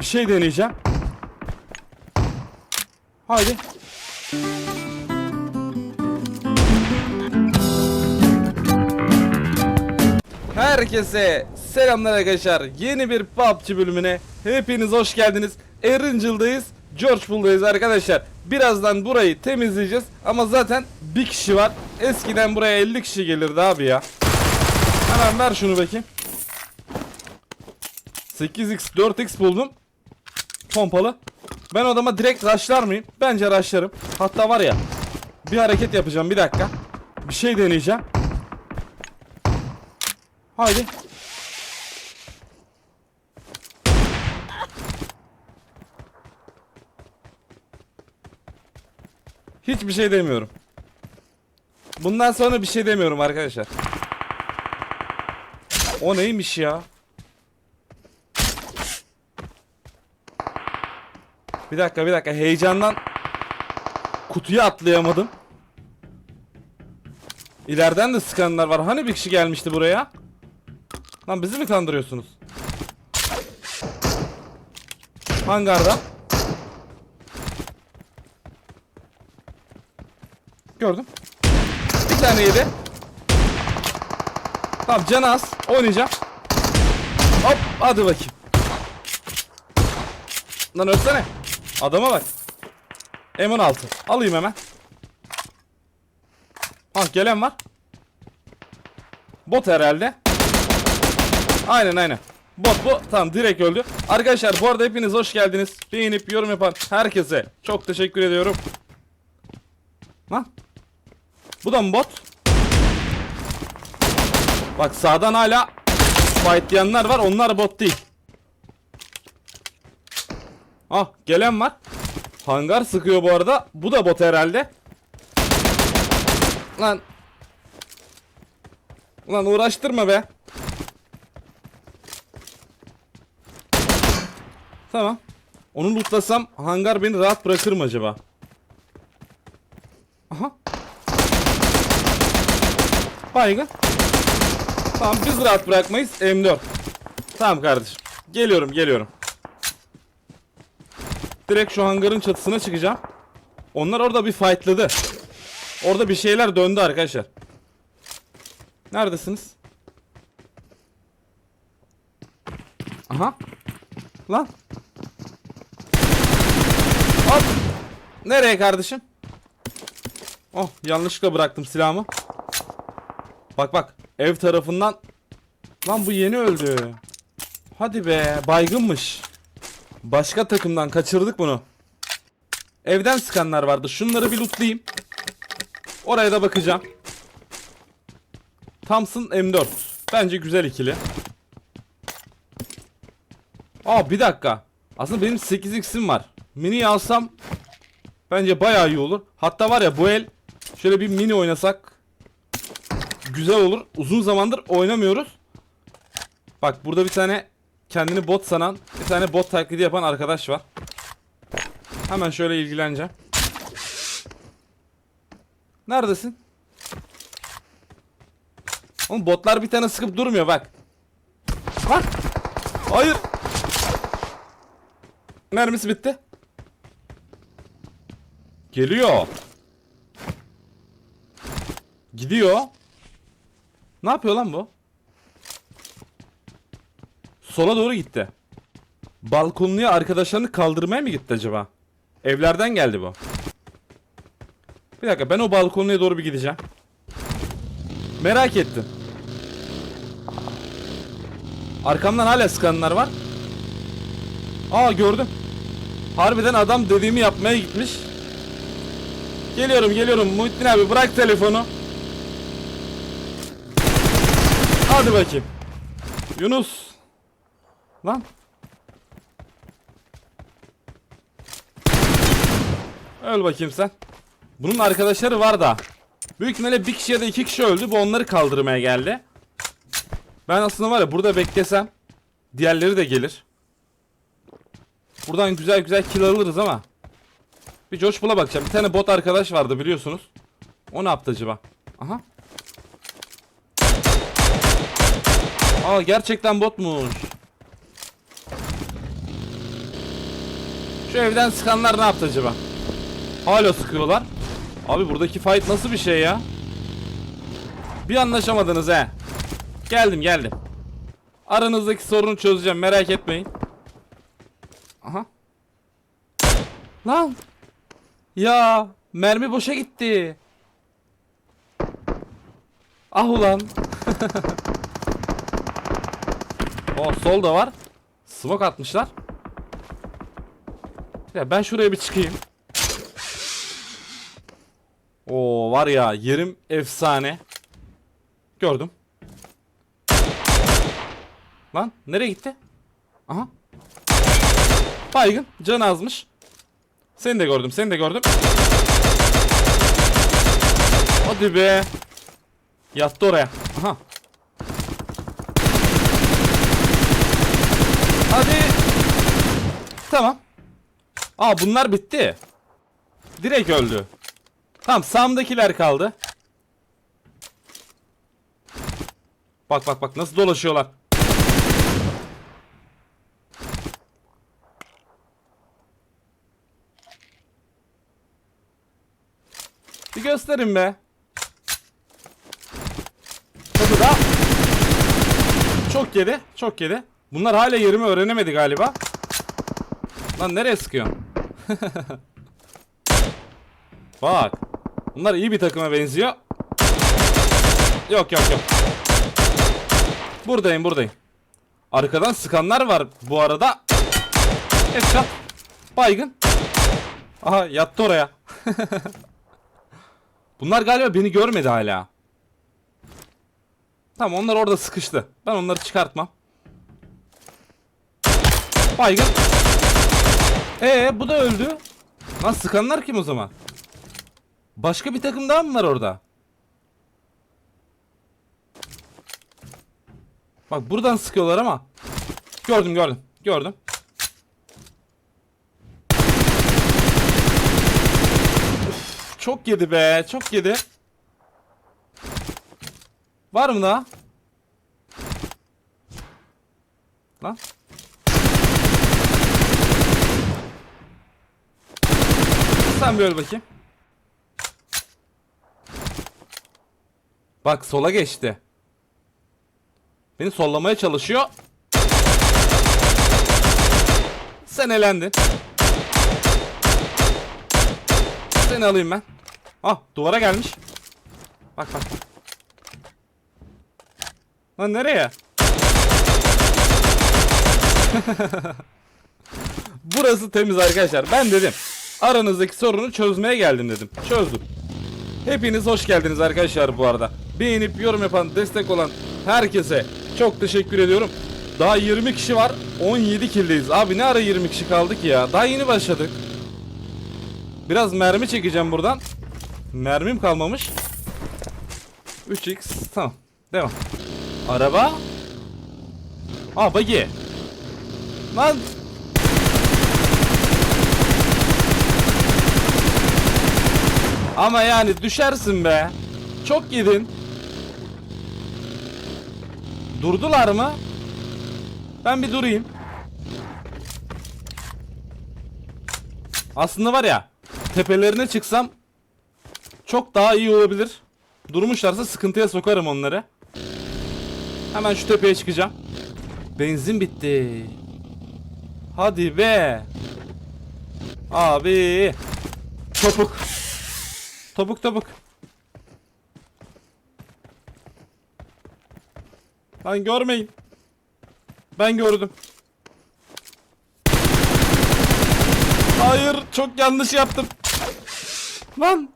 Bir şey deneyeceğim. Haydi. Herkese selamlar arkadaşlar. Yeni bir PUBG bölümüne hepiniz hoş geldiniz. Erincil'dayız. George Pool'dayız arkadaşlar. Birazdan burayı temizleyeceğiz. Ama zaten bir kişi var. Eskiden buraya 50 kişi gelirdi abi ya. Hemen ver şunu bakayım. 8x 4x buldum. Pompalı. Ben odama direkt rushlar mıyım? Bence rushlarım. Hatta var ya. Bir hareket yapacağım bir dakika. Bir şey deneyeceğim. Haydi. Hiçbir şey demiyorum. Bundan sonra bir şey demiyorum arkadaşlar. O neymiş ya? Bir dakika bir dakika heyecandan kutuya atlayamadım. İleriden de sıkanlar var. Hani bir kişi gelmişti buraya? Lan bizi mi kandırıyorsunuz? Hangarda. Gördüm. Bir tane yedi. Tamam canı az. Oynayacağım. Hop hadi bakayım. Lan ölsene. Adama bak. M16. Alayım hemen. Ha gelen var. Bot herhalde. Aynen aynen. Bot bu. Tamam direkt öldü. Arkadaşlar bu arada hepiniz hoş geldiniz. Beğenip yorum yapan herkese çok teşekkür ediyorum. Lan. Bu da mı bot? Bak sağdan hala fightlayanlar var. Onlar bot değil. Ah gelen var. Hangar sıkıyor bu arada. Bu da bot herhalde. Lan. Lan uğraştırma be. Tamam. Onu lootlasam hangar beni rahat bırakır mı acaba? Aha. Baygın. Tamam biz rahat bırakmayız. M4. Tamam kardeşim. Geliyorum geliyorum. Direkt şu hangarın çatısına çıkacağım. Onlar orada bir fightladı. Orada bir şeyler döndü arkadaşlar. Neredesiniz? Aha. Lan. Hop. Nereye kardeşim? Oh yanlışlıkla bıraktım silahımı. Bak bak ev tarafından. Lan bu yeni öldü. Hadi be baygınmış. Başka takımdan kaçırdık bunu. Evden sıkanlar vardı. Şunları bir lootlayayım. Oraya da bakacağım. Thompson M4. Bence güzel ikili. Aa bir dakika. Aslında benim 8x'im var. Mini alsam bence bayağı iyi olur. Hatta var ya bu el şöyle bir mini oynasak güzel olur. Uzun zamandır oynamıyoruz. Bak burada bir tane kendini bot sanan bir tane bot taklidi yapan arkadaş var. Hemen şöyle ilgileneceğim. Neredesin? Oğlum botlar bir tane sıkıp durmuyor bak. Bak. Hayır. Mermisi bitti. Geliyor. Gidiyor. Ne yapıyor lan bu? Sola doğru gitti. Balkonluya arkadaşlarını kaldırmaya mı gitti acaba? Evlerden geldi bu. Bir dakika ben o balkonluya doğru bir gideceğim. Merak ettim. Arkamdan hala sıkanlar var. Aa gördüm. Harbiden adam dediğimi yapmaya gitmiş. Geliyorum geliyorum Muhittin abi bırak telefonu. Hadi bakayım. Yunus. Lan. Öl bakayım sen. Bunun arkadaşları var da. Büyük ihtimalle bir kişi ya da iki kişi öldü. Bu onları kaldırmaya geldi. Ben aslında var ya burada beklesem diğerleri de gelir. Buradan güzel güzel kill alırız ama. Bir Josh Bull'a bakacağım. Bir tane bot arkadaş vardı biliyorsunuz. O ne yaptı acaba? Aha. Aa gerçekten botmuş. Şu evden sıkanlar ne yaptı acaba? Hala sıkıyorlar. Abi buradaki fight nasıl bir şey ya? Bir anlaşamadınız he. Geldim geldim. Aranızdaki sorunu çözeceğim merak etmeyin. Aha. Lan. Ya mermi boşa gitti. Ah ulan. o sol da var. Smoke atmışlar. Ya ben şuraya bir çıkayım. Oo var ya yerim efsane. Gördüm. Lan nereye gitti? Aha. Baygın can azmış. Seni de gördüm seni de gördüm. Hadi be. Yattı oraya. Aha. Hadi. Tamam. Aa bunlar bitti. Direkt öldü. Tamam sağımdakiler kaldı. Bak bak bak nasıl dolaşıyorlar. Bir gösterin be. Tadı da. Çok yedi. Çok yedi. Bunlar hala yerimi öğrenemedi galiba. Lan nereye sıkıyorsun? Bak. Bunlar iyi bir takıma benziyor. Yok yok yok. Buradayım buradayım. Arkadan sıkanlar var bu arada. Headshot. Baygın. Aha yattı oraya. Bunlar galiba beni görmedi hala. Tamam onlar orada sıkıştı. Ben onları çıkartmam. Baygın. Ee bu da öldü. Lan sıkanlar kim o zaman? Başka bir takım daha mı var orada? Bak buradan sıkıyorlar ama. Gördüm gördüm. Gördüm. Çok yedi be. Çok yedi. Var mı daha? Lan. Sen bir öl bakayım. Bak sola geçti. Beni sollamaya çalışıyor. Sen elendin. Seni alayım ben. Ah duvara gelmiş. Bak bak. Lan nereye? Burası temiz arkadaşlar. Ben dedim. Aranızdaki sorunu çözmeye geldim dedim. Çözdüm. Hepiniz hoş geldiniz arkadaşlar bu arada. Beğenip yorum yapan, destek olan herkese çok teşekkür ediyorum. Daha 20 kişi var. 17 kildeyiz. Abi ne ara 20 kişi kaldık ya? Daha yeni başladık. Biraz mermi çekeceğim buradan. Mermim kalmamış. 3x tamam. Devam. Araba. Aa buggy. Lan Ama yani düşersin be. Çok yedin. Durdular mı? Ben bir durayım. Aslında var ya tepelerine çıksam çok daha iyi olabilir. Durmuşlarsa sıkıntıya sokarım onları. Hemen şu tepeye çıkacağım. Benzin bitti. Hadi be. Abi. Topuk. Topuk topuk. Lan görmeyin. Ben gördüm. Hayır çok yanlış yaptım. Lan.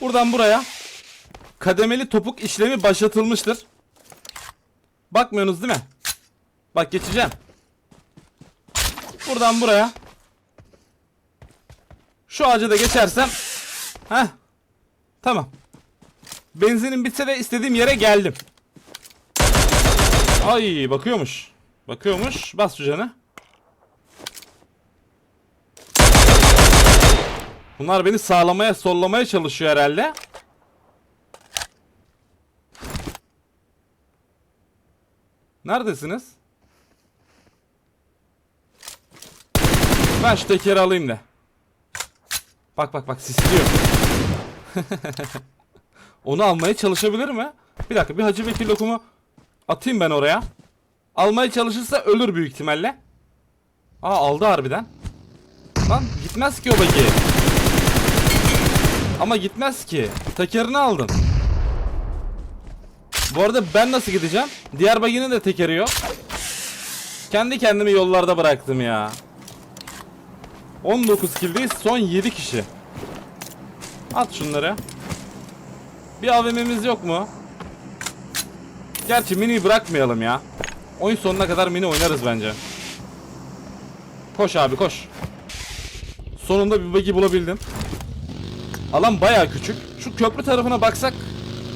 Buradan buraya. Kademeli topuk işlemi başlatılmıştır. Bakmıyorsunuz değil mi? Bak geçeceğim. Buradan buraya. Şu ağaca da geçersem. Heh. Tamam. Benzinin bitse de istediğim yere geldim. Ay bakıyormuş. Bakıyormuş. Bas şu canı. Bunlar beni sağlamaya, sollamaya çalışıyor herhalde. Neredesiniz? Ben şu tekeri alayım da. Bak bak bak sisliyor. Onu almaya çalışabilir mi? Bir dakika bir Hacı Bekir lokumu atayım ben oraya. Almaya çalışırsa ölür büyük ihtimalle. Aa aldı harbiden. Lan gitmez ki o bagi. Ama gitmez ki. Tekerini aldın. Bu arada ben nasıl gideceğim? Diğer baginin de tekeri yok. Kendi kendimi yollarda bıraktım ya. 19 killdeyiz son 7 kişi. At şunları. Bir AVM'miz yok mu? Gerçi mini bırakmayalım ya. Oyun sonuna kadar mini oynarız bence. Koş abi koş. Sonunda bir buggy bulabildim. Alan baya küçük. Şu köprü tarafına baksak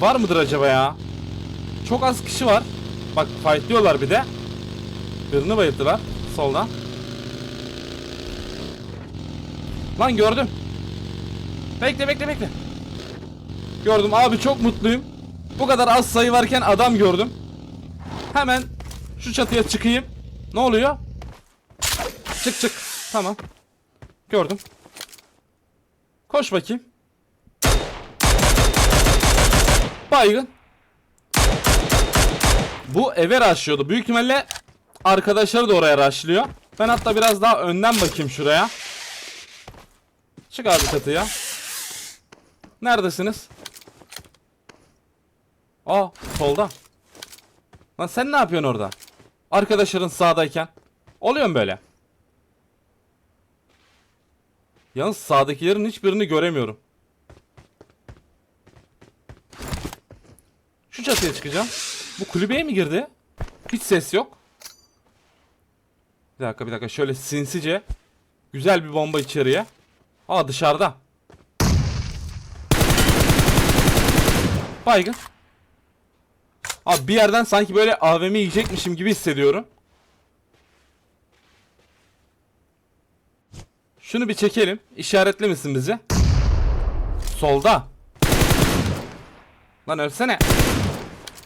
var mıdır acaba ya? Çok az kişi var. Bak fightlıyorlar bir de. Birini bayılttılar soldan. Lan gördüm. Bekle bekle bekle. Gördüm abi çok mutluyum. Bu kadar az sayı varken adam gördüm. Hemen şu çatıya çıkayım. Ne oluyor? Çık çık. Tamam. Gördüm. Koş bakayım. Baygın. Bu eve rushlıyordu. Büyük ihtimalle arkadaşları da oraya rushlıyor. Ben hatta biraz daha önden bakayım şuraya. Çık abi çatıya. Neredesiniz? Aa solda. Lan sen ne yapıyorsun orada? Arkadaşların sağdayken. Oluyor mu böyle? Yalnız sağdakilerin hiçbirini göremiyorum. Şu çatıya çıkacağım. Bu kulübeye mi girdi? Hiç ses yok. Bir dakika bir dakika şöyle sinsice güzel bir bomba içeriye. Aa dışarıda. Baygın. Abi bir yerden sanki böyle AVM yiyecekmişim gibi hissediyorum. Şunu bir çekelim. İşaretli misin bizi? Solda. Lan ölsene.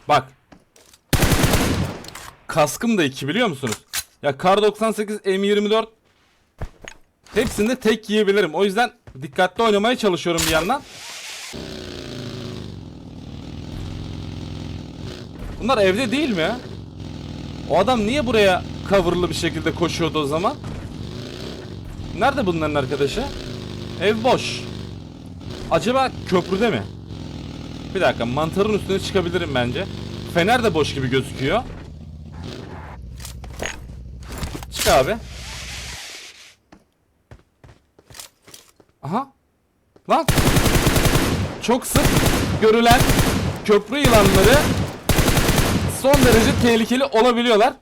Bak. Kaskım da 2 biliyor musunuz? Ya Kar 98 M24 Hepsinde tek yiyebilirim. O yüzden dikkatli oynamaya çalışıyorum bir yandan. Bunlar evde değil mi? O adam niye buraya coverlı bir şekilde koşuyordu o zaman? Nerede bunların arkadaşı? Ev boş. Acaba köprüde mi? Bir dakika mantarın üstüne çıkabilirim bence. Fener de boş gibi gözüküyor. Çık abi. Aha. Lan. Çok sık görülen köprü yılanları son derece tehlikeli olabiliyorlar.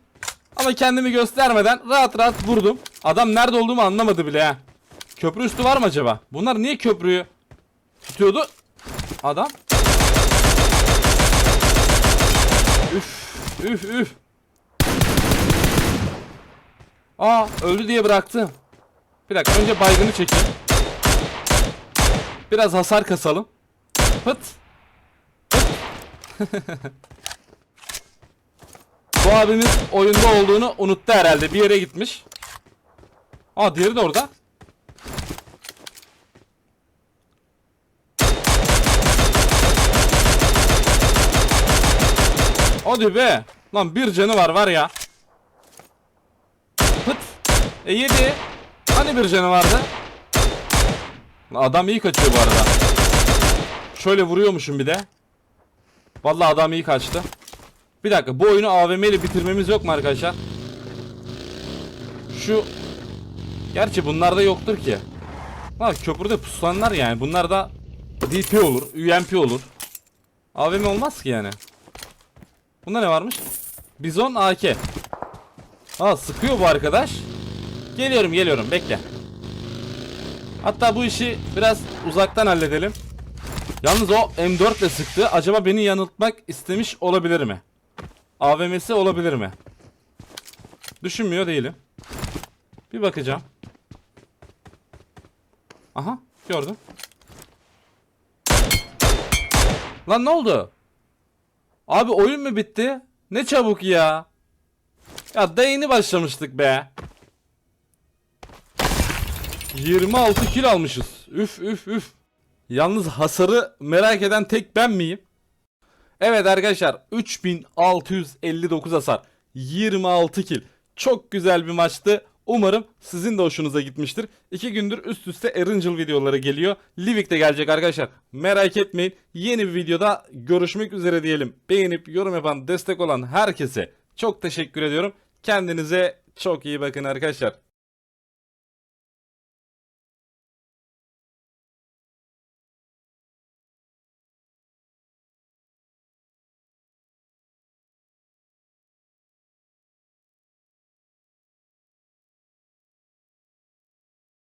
Ama kendimi göstermeden rahat rahat vurdum. Adam nerede olduğumu anlamadı bile ha. Köprü üstü var mı acaba? Bunlar niye köprüyü tutuyordu? Adam. Üf üf üf. Aa öldü diye bıraktım. Bir dakika önce baygını çekeyim. Biraz hasar kasalım. Pıt. Bu abimiz oyunda olduğunu unuttu herhalde. Bir yere gitmiş. Aa diğeri de orada. Hadi be. Lan bir canı var var ya. Pıt. E yedi. Hani bir canı vardı? Lan Adam iyi kaçıyor bu arada. Şöyle vuruyormuşum bir de. Vallahi adam iyi kaçtı. Bir dakika bu oyunu AVM ile bitirmemiz yok mu arkadaşlar? Şu Gerçi bunlarda yoktur ki. Ha köprüde pusulanlar yani. Bunlar da DP olur, UMP olur. AVM olmaz ki yani. Bunda ne varmış? Bizon AK. Ha sıkıyor bu arkadaş. Geliyorum geliyorum bekle. Hatta bu işi biraz uzaktan halledelim. Yalnız o M4 ile sıktı. Acaba beni yanıltmak istemiş olabilir mi? AVM'si olabilir mi? Düşünmüyor değilim. Bir bakacağım. Aha gördüm. Lan ne oldu? Abi oyun mu bitti? Ne çabuk ya. Ya da yeni başlamıştık be. 26 kill almışız. Üf üf üf. Yalnız hasarı merak eden tek ben miyim? Evet arkadaşlar 3659 hasar. 26 kill. Çok güzel bir maçtı. Umarım sizin de hoşunuza gitmiştir. İki gündür üst üste Erincil videoları geliyor. Livik de gelecek arkadaşlar. Merak etmeyin. Yeni bir videoda görüşmek üzere diyelim. Beğenip yorum yapan, destek olan herkese çok teşekkür ediyorum. Kendinize çok iyi bakın arkadaşlar.